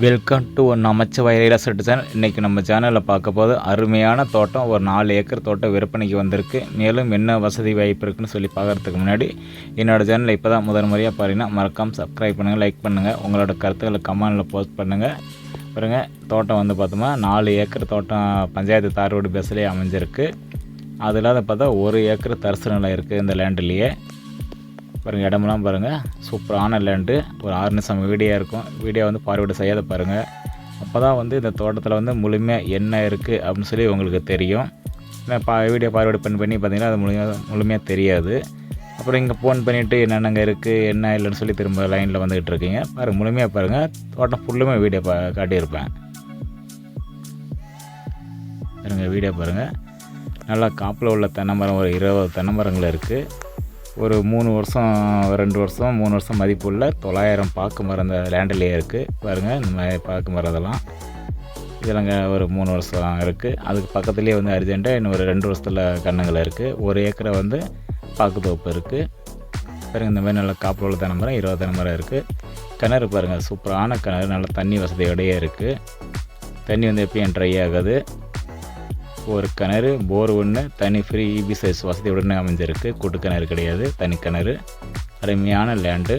Welcome to one Namachivaya real estate channel இன்றைக்கி நம்ம சேனலில் பார்க்க போது அருமையான தோட்டம். ஒரு நாலு ஏக்கர் தோட்டம் விற்பனைக்கு வந்திருக்கு. மேலும் என்ன வசதி வாய்ப்பு இருக்குன்னு சொல்லி பார்க்குறதுக்கு முன்னாடி என்னோடய சேனலில் இப்போ தான் முதல் முறையாக பாருங்கன்னா மறக்காம சப்ஸ்கிரைப் பண்ணுங்கள் லைக் பண்ணுங்கள் உங்களோட கருத்துக்களை கமெண்டில் போஸ்ட் பண்ணுங்கள் பாருங்க தோட்டம் வந்து பார்த்தோம்னா நாலு ஏக்கர் தோட்டம் பஞ்சாயத்து தாரோடு பேஸ்லேயே அமைஞ்சிருக்கு. அது இல்லாத பார்த்தா ஒரு ஏக்கர் தரிசு நிலம் இருக்குது இந்த லேண்டுலேயே பாருங்கள் இடமெல்லாம் பாருங்கள் சூப்பரான லேண்டு ஒரு ஆறு நிமிஷம் வீடியோ இருக்கும். வீடியோ வந்து பார்வையிட செய்யாத பாருங்கள் அப்போ தான் வந்து இந்த தோட்டத்தில் வந்து முழுமையாக என்ன இருக்குது அப்படின்னு சொல்லி உங்களுக்கு தெரியும். பா வீடியோ பார்வையிட பண்ணி பண்ணி பார்த்தீங்கன்னா அது முழுமையாக முழுமையாக தெரியாது. அப்புறம் இங்கே ஃபோன் பண்ணிவிட்டு என்னென்னங்க இருக்குது என்ன இல்லைன்னு சொல்லி திரும்ப லைனில் வந்துக்கிட்டு இருக்கீங்க. பாருங்கள் முழுமையாக பாருங்கள் தோட்டம் ஃபுல்லுமே வீடியோ பா காட்டியிருப்பேன். பாருங்கள் வீடியோ பாருங்கள் நல்லா காப்பில் உள்ள தென்னை மரம் ஒரு இருபது தென்னை மரங்கள் இருக்குது ஒரு மூணு வருஷம் ரெண்டு வருஷம் மூணு வருஷம் மதிப்புள்ள தொள்ளாயிரம் பாக்கு மரம் இந்த லேண்டிலே இருக்குது பாருங்கள் இந்த மாதிரி பாக்கு மரம் இதெல்லாம் இதெல்லாங்க ஒரு மூணு வருஷம் இருக்குது அதுக்கு பக்கத்துலேயே வந்து அர்ஜென்ட்டாக இன்னும் ஒரு ரெண்டு வருஷத்தில் கண்ணுங்கள் இருக்குது ஒரு ஏக்கரை வந்து பாக்கு தோப்பு இருக்குது பாருங்கள் இந்த மாதிரி நல்ல காப்பில் உள்ள தென்னை மரம் இருபது தென்னை மரம் இருக்குது கிணறு பாருங்கள் சூப்பரான கிணறு நல்ல தண்ணி வசதியோடையே இருக்குது தண்ணி வந்து எப்பயும் ட்ரை ஆகாது. ஒரு கிணறு போர் ஒன்று தனி ஃப்ரீ இபி சைஸ் வசதியுடன் அமைஞ்சிருக்கு. கூட்டு கிணறு கிடையாது தனி கிணறு அருமையான லேண்டு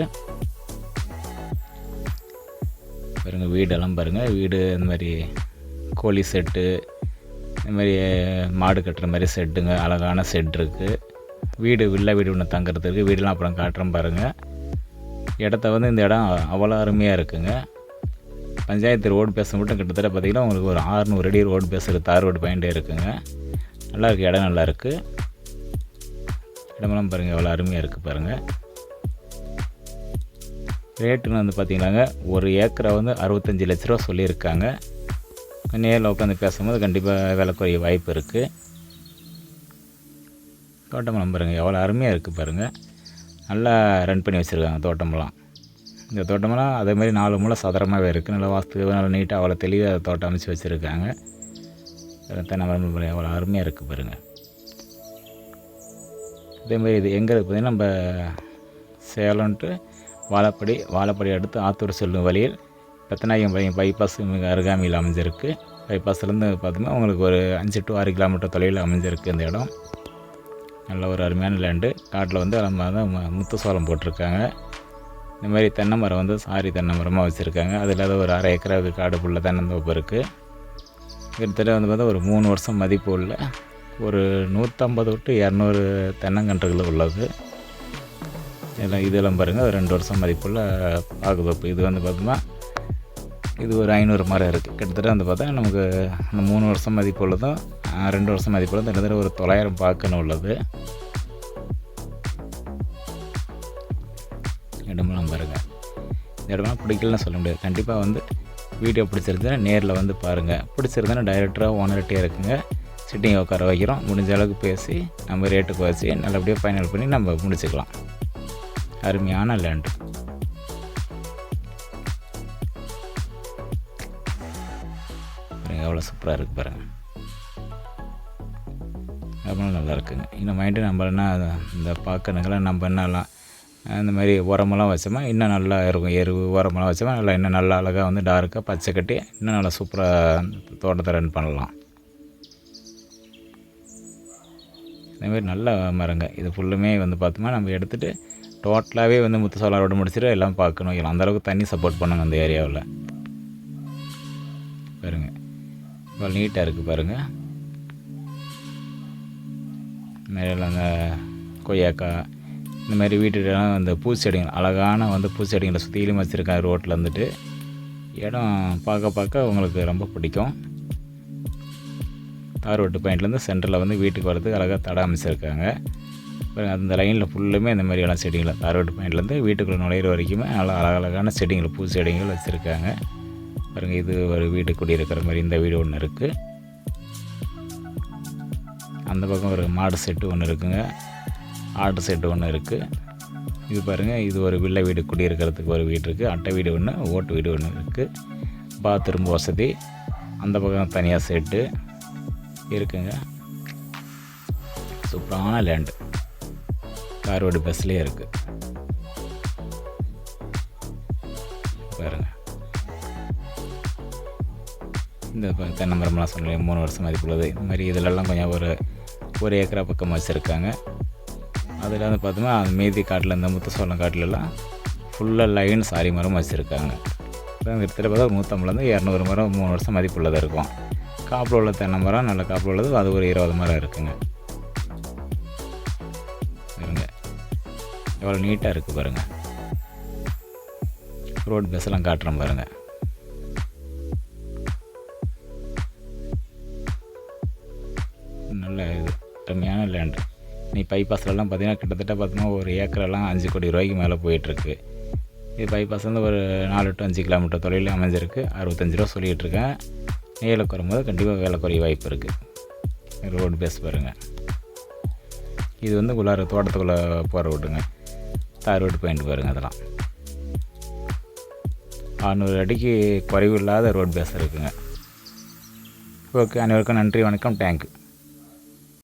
பாருங்கள் வீடெல்லாம் பாருங்கள் வீடு இந்த மாதிரி கோழி செட்டு இந்த மாதிரி மாடு கட்டுற மாதிரி செட்டுங்க. அழகான செட் இருக்குது வீடு வில்ல வீடு ஒன்று தங்குறதுக்கு வீடெல்லாம் அப்புறம் காட்டுறேன் பாருங்கள் இடத்த வந்து இந்த இடம் அவ்வளோ அருமையாக இருக்குங்க. பஞ்சாயத்து ரோடு பேச மட்டும் கிட்டத்தட்ட பார்த்திங்கன்னா உங்களுக்கு ஒரு ஆறுநூறு அடி ரோடு பேசுகிற தார் ரோடு பாயிண்டே இருக்குங்க. நல்லா இருக்குது இடம் நல்லா இருக்குது இடமெல்லாம் பாருங்கள் எவ்வளோ அருமையாக இருக்குது பாருங்கள் ரேட்டுன்னு வந்து பார்த்திங்களாங்க ஒரு ஏக்கரை வந்து அறுபத்தஞ்சி லட்ச ரூபா சொல்லியிருக்காங்க. நேரில் உட்காந்து பேசும்போது கண்டிப்பாக விலை குறைய வாய்ப்பு இருக்குது தோட்டமெல்லாம் பாருங்கள் எவ்வளோ அருமையாக இருக்குது பாருங்கள் நல்லா ரன் பண்ணி வச்சுருக்காங்க தோட்டமெல்லாம். இந்த தோட்டமெல்லாம் அதே மாதிரி நாலு மூளை சதுரமாகவே இருக்குது நல்லா வாஸ்து நல்லா நீட்டாக அவ்வளோ தெளிவாக தோட்டம் அமைச்சு வச்சுருக்காங்க. தென்னை மரம் அருமையாக இருக்குது பாருங்கள் அதேமாதிரி இது எங்கே இருக்குது பார்த்தீங்கன்னா நம்ம சேலம்ன்ட்டு வாழப்படி வாழப்படி அடுத்து ஆத்தூர் செல்லும் வழியில் பெத்தநாயகம் பையன் பைபாஸ் மிக அருகாமையில் அமைஞ்சிருக்கு. பைபாஸ்லேருந்து பார்த்தோம்னா உங்களுக்கு ஒரு அஞ்சு டு ஆறு கிலோமீட்டர் தொலைவில் அமைஞ்சிருக்கு இந்த இடம். நல்ல ஒரு அருமையான லேண்டு காட்டில் வந்து நம்ம முத்து சோளம் போட்டிருக்காங்க. இந்த மாதிரி தென்னை மரம் வந்து சாரி தென்னை மரமாக வச்சுருக்காங்க. அது இல்லாத ஒரு அரை ஏக்கராவுக்கு காடு புள்ள தென்னந்தோப்பு இருக்குது கிட்டத்தட்ட வந்து பார்த்தா ஒரு மூணு வருஷம் மதிப்பு உள்ள ஒரு நூற்றம்பது விட்டு இரநூறு தென்னங்கன்றுகள் உள்ளது. இதெல்லாம் இதெல்லாம் பாருங்கள் ரெண்டு வருஷம் மதிப்புள்ள பாகுதோப்பு இது வந்து பார்த்தோம்னா இது ஒரு ஐநூறு மரம் இருக்குது கிட்டத்தட்ட வந்து பார்த்தா நமக்கு அந்த மூணு வருஷம் மதிப்பு உள்ளதும் ரெண்டு வருஷம் மதிப்பு உள்ளதும் கிட்டத்தட்ட ஒரு தொள்ளாயிரம் பாக்குன்னு உள்ளது. இடமெல்லாம் பாருங்கள் இந்த இடம்லாம் பிடிக்கலன்னு சொல்ல முடியாது. கண்டிப்பாக வந்து வீடியோ பிடிச்சிருந்தா நேரில் வந்து பாருங்கள் பிடிச்சிருந்தா டைரக்டராக ஓனர்கிட்டே இருக்குங்க. சிட்டிங் உட்கார வைக்கிறோம். முடிஞ்ச அளவுக்கு பேசி நம்ம ரேட்டுக்கு வச்சு நல்லபடியாக ஃபைனல் பண்ணி நம்ம முடிச்சுக்கலாம். அருமையான லேண்டு எவ்வளோ சூப்பராக இருக்குது பாருங்கள் ரொம்ப நல்லா இருக்குங்க. இன்னும் மைண்டு நம்ம என்ன இந்த பார்க்கறதுக்கெல்லாம் நம்ம என்னலாம் அந்த மாதிரி உரமெல்லாம் வச்சோமா இன்னும் நல்லா இருக்கும். எருவு உரமெல்லாம் வச்சோமா நல்லா இன்னும் நல்லா அழகாக வந்து டார்க்காக பச்சை கட்டி இன்னும் நல்லா சூப்பராக தோட்டத்தை ரன் பண்ணலாம். இதேமாரி நல்ல மரங்க. இது ஃபுல்லுமே வந்து பார்த்தோம்னா நம்ம எடுத்துகிட்டு டோட்டலாகவே வந்து முத்து சோலாரோடு முடிச்சுட்டு எல்லாம் பார்க்கணும். எல்லாம் அந்தளவுக்கு தண்ணி சப்போர்ட் பண்ணுங்க அந்த ஏரியாவில் பாருங்க. இவ்வளோ நீட்டாக இருக்குது பாருங்கள் மேலே அந்த கொய்யாக்காய் இந்த மாதிரி வீட்டுலாம் அந்த பூச்செடிகள் அழகான வந்து பூச்செடிகளை சுற்றிலும் வச்சுருக்காங்க ரோட்டில் வந்துட்டு இடம் பார்க்க பார்க்க உங்களுக்கு ரொம்ப பிடிக்கும். தார் ரோட்டு பாயிண்ட்லேருந்து சென்டரில் வந்து வீட்டுக்கு வரதுக்கு அழகாக தடை அமைச்சிருக்காங்க. பாருங்க அந்த லைனில் ஃபுல்லுமே இந்த மாதிரியான செடிகளை தார் ரோட்டு பாயிண்ட்லேருந்து வீட்டுக்குள்ளே நுழையிற வரைக்குமே நல்லா அழகழகான செடிகள் பூ செடிகள் வச்சுருக்காங்க. பாருங்கள் இது ஒரு வீடு குடியிருக்கிற மாதிரி இந்த வீடு ஒன்று இருக்குது அந்த பக்கம் ஒரு மாடு செட்டு ஒன்று இருக்குங்க. ஆர்டர் செட்டு ஒன்று இருக்குது இது பாருங்கள் இது ஒரு வில்லை வீடு குடியிருக்கிறதுக்கு ஒரு வீடு இருக்குது அட்டை வீடு ஒன்று ஓட்டு வீடு ஒன்று இருக்குது பாத்ரூம் வசதி அந்த பக்கம் தனியாக செட்டு இருக்குங்க. சூப்பரான லேண்டு காரோடு பஸ்லேயே இருக்குது பாருங்கள் இந்த தென்னமரம்லாம் தென்னை சொன்னேன் மூணு வருஷம் மதிப்புள்ளது இந்த மாதிரி இதிலெல்லாம் கொஞ்சம் ஒரு ஒரு ஏக்கரா பக்கம் வச்சுருக்காங்க. அதில் வந்து பார்த்தோம்னா மீதி காட்டில் இந்த முத்து சோளம் காட்டிலலாம் ஃபுல்லாக லைன் சாரி மரம் வச்சுருக்காங்க. கிட்டத்தட்ட பார்த்தா ஒரு நூற்றம்பதுலேருந்து இரநூறு மரம் மூணு வருஷம் மதிப்புள்ளதாக இருக்கும். காப்பில் உள்ள தென்னை மரம் நல்ல காப்பில் உள்ளது அது ஒரு இருபது மரம் இருக்குங்க. இருங்க எவ்வளோ நீட்டாக இருக்குது பாருங்கள் ரோட் பஸ்ஸெல்லாம் காட்டுறோம் பாருங்கள் நல்ல இது கம்மியான லேண்டு நீ பைபாஸ்லலாம் பார்த்தீங்கன்னா கிட்டத்தட்ட பார்த்தீங்கன்னா ஒரு ஏக்கரெல்லாம் அஞ்சு கோடி ரூபாய்க்கு மேலே போயிட்டுருக்கு. இது பைபாஸ் வந்து ஒரு நாலு டு அஞ்சு கிலோமீட்டர் தொலைவில் அமைஞ்சிருக்கு. அறுபத்தஞ்சு ரூபா சொல்லிகிட்டு இருக்கேன் நேரில் குறையும்போது கண்டிப்பாக வேலை குறைய வாய்ப்பு இருக்குது ரோடு பேஸ் பாருங்கள் இது வந்து உள்ளார தோட்டத்துக்குள்ளே போகிற ரோடுங்க தார் ரோடு பாயிண்ட் பாருங்கள் அதெல்லாம். அறநூறு அடிக்கு குறைவு இல்லாத ரோட் பேஸ் இருக்குங்க. ஓகே அனைவருக்கும் நன்றி வணக்கம் தேங்க்யூ